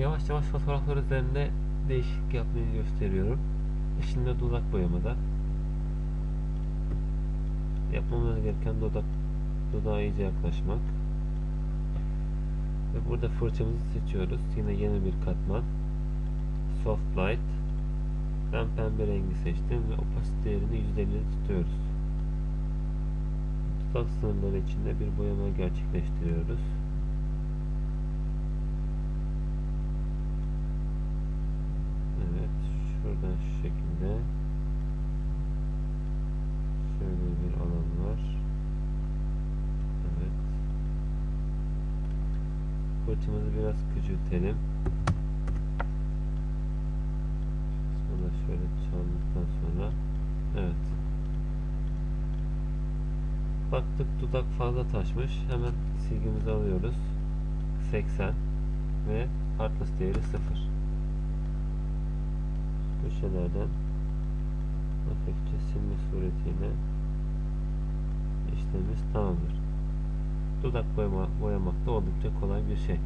Yavaş yavaş fotoğraflar üzerinde değişiklik yapmayı gösteriyorum. Şimdi dudak boyamada. Yapmamız gereken dudak dudağa iyice yaklaşmak. Ve burada fırçamızı seçiyoruz. Yine yeni bir katman. Soft Light. Ben pembe rengi seçtim ve opacity değerini %50'de tutuyoruz. Dudak sınırları içinde bir boyama gerçekleştiriyoruz. Evet, şuradan şu şekilde şöyle bir alan var. Evet. Fırçamızı biraz küçültelim. Sonra şöyle çaldıktan sonra evet. Baktık dudak fazla taşmış. Hemen silgimizi alıyoruz. 80 ve hardness değeri 0 köşelerden hafifçe silme suretiyle işlemimiz tamamdır. Dudak boyama, boyamak da oldukça kolay bir şey.